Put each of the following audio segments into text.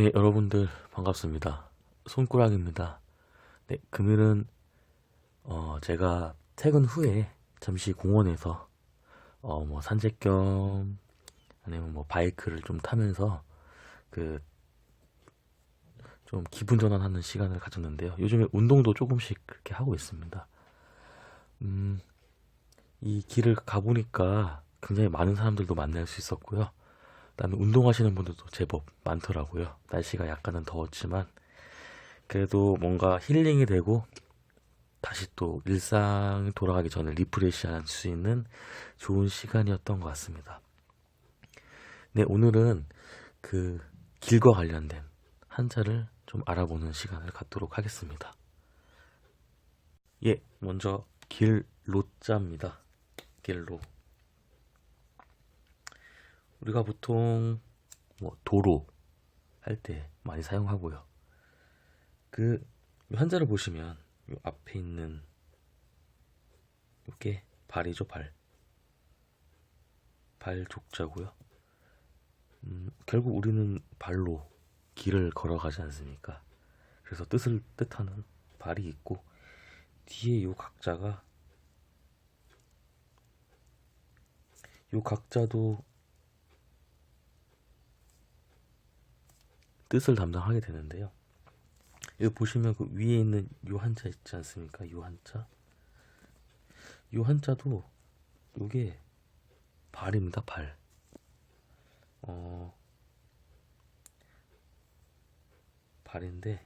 네, 여러분들 반갑습니다. 손꾸락입니다. 네, 금일은 어, 제가 퇴근 후에 잠시 공원에서 어, 뭐 산책 겸 아니면 뭐 바이크를 좀 타면서 그 좀 기분 전환하는 시간을 가졌는데요. 요즘에 운동도 조금씩 그렇게 하고 있습니다. 음, 이 길을 가보니까 굉장히 많은 사람들도 만날 수 있었고요. 그다음에 운동하시는 분들도 제법 많더라고요. 날씨가 약간은 더웠지만 그래도 뭔가 힐링이 되고 다시 또 일상 돌아가기 전에 리프레시할 수 있는 좋은 시간이었던 것 같습니다. 네, 오늘은 그 길과 관련된 한자를 좀 알아보는 시간을 갖도록 하겠습니다. 예, 먼저 길 로자입니다. 길로. 우리가 보통 뭐 도로 할 때 많이 사용하고요. 그 한자를 보시면 요 앞에 있는 이게 발이죠 발. 발 족자고요. 음, 결국 우리는 발로 길을 걸어가지 않습니까? 그래서 뜻을 뜻하는 발이 있고 뒤에 요 각자가 요 각자도 뜻을 담당하게 되는데요. 여기 보시면 그 위에 있는 요 한자 있지 않습니까? 요 한자. 요 한자도 요게 발입니다, 발. 어, 발인데,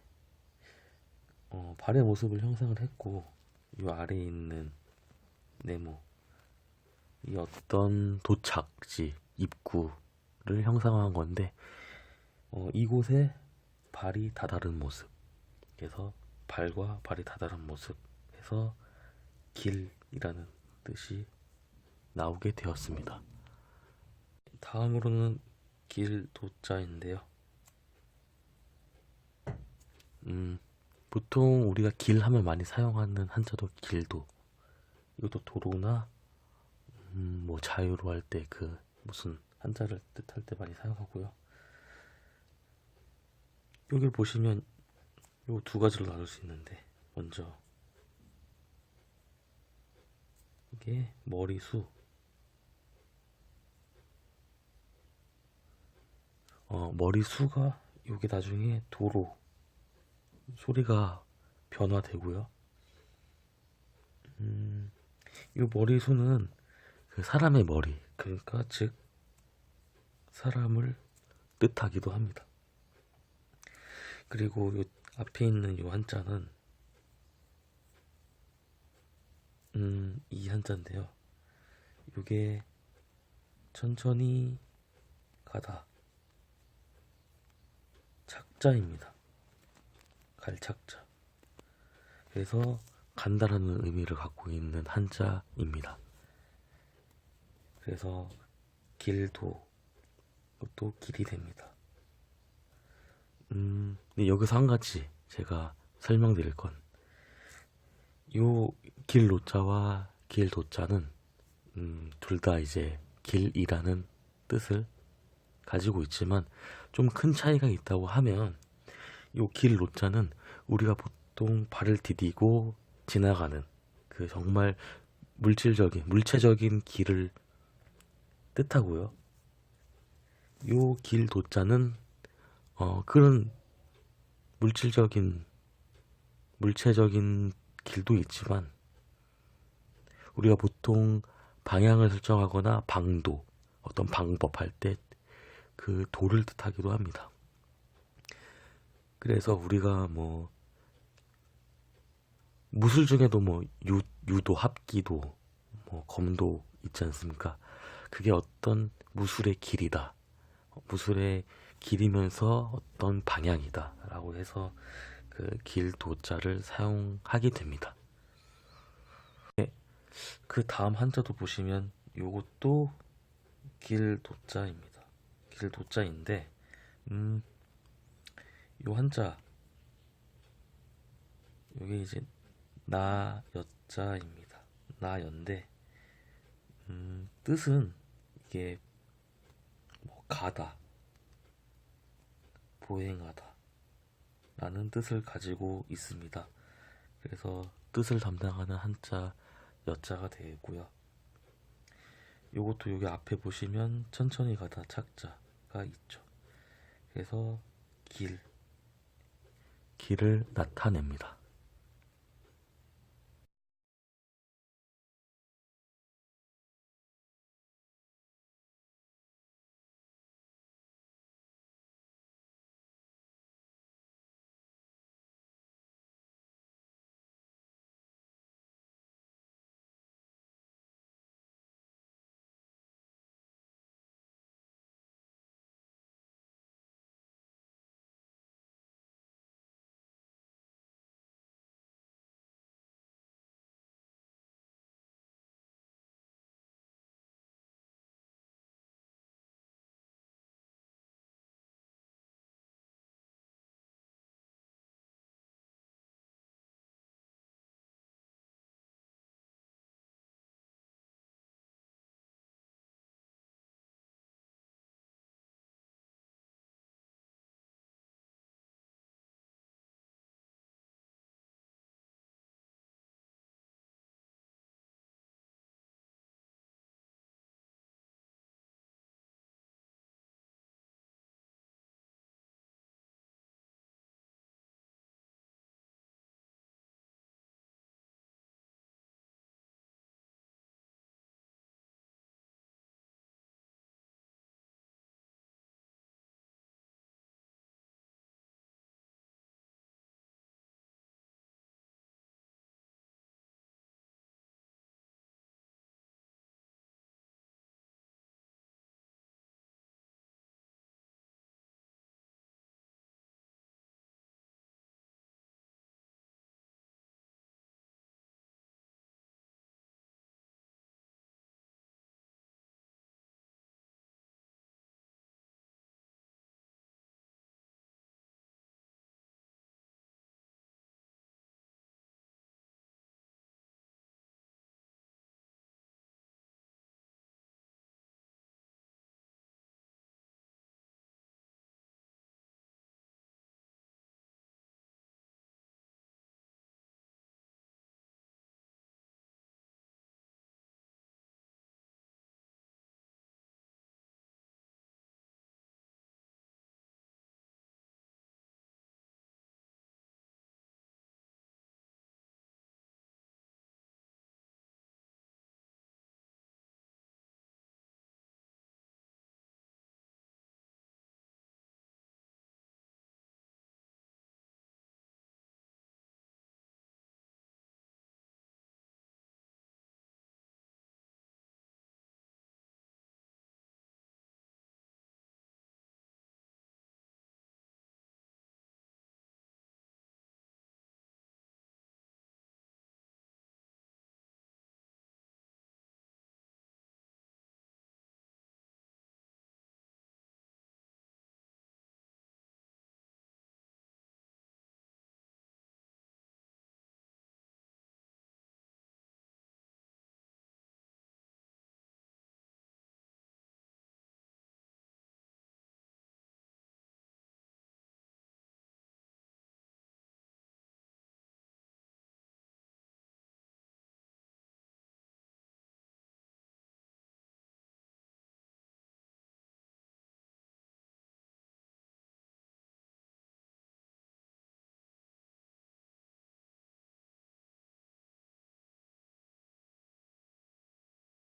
어, 발의 모습을 형상을 했고, 요 아래에 있는 네모, 이 어떤 도착지, 입구를 형상화한 건데, 어, 이곳에 발이 다다른 모습. 그래서 발과 발이 다다른 모습에서 길이라는 뜻이 나오게 되었습니다. 다음으로는 길 도자인데요. 음, 보통 우리가 길 하면 많이 사용하는 한자도 길도. 이것도 도로나 음, 뭐 자유로 할 때 그 무슨 한자를 뜻할 때 많이 사용하고요. 여기를 보시면 요두 가지로 나눌 수 있는데 먼저 이게 머리수 어 머리수가 요게 나중에 도로 소리가 변화되고요. 음, 요 머리수는 그 사람의 머리 그러니까 즉 사람을 뜻하기도 합니다. 그리고 요 앞에 있는 요 한자는 음, 이 한자인데요. 요게 천천히 가다 착자입니다. 갈착자. 그래서 간다라는 의미를 갖고 있는 한자입니다. 그래서 길도 또 길이 됩니다. 음, 근데 여기서 한 가지 제가 설명드릴 건, 요 길로자와 길 도자는, 음, 둘 다 이제 길이라는 뜻을 가지고 있지만, 좀 큰 차이가 있다고 하면, 요 길로자는 우리가 보통 발을 디디고 지나가는, 그 정말 물질적인, 물체적인 길을 뜻하고요. 요 길 도자는 어, 그런 물질적인, 물체적인 길도 있지만, 우리가 보통 방향을 설정하거나 방도, 어떤 방법 할 때 그 도를 뜻하기도 합니다. 그래서 우리가 뭐, 무술 중에도 뭐, 유, 유도, 합기도, 뭐, 검도 있지 않습니까? 그게 어떤 무술의 길이다. 무술의 길이면서 어떤 방향이다 라고 해서 그 길 도자를 사용하게 됩니다. 네, 그 다음 한자도 보시면 요것도 길 도자입니다. 길 도자인데 음, 요 한자 요게 이제 나 여자입니다. 나 연데 음, 뜻은 이게 뭐 가다 보행하다 라는 뜻을 가지고 있습니다. 그래서 뜻을 담당하는 한자 여자가 되고요. 요것도 여기 앞에 보시면 천천히 가다 착자가 있죠. 그래서 길, 길을 나타냅니다.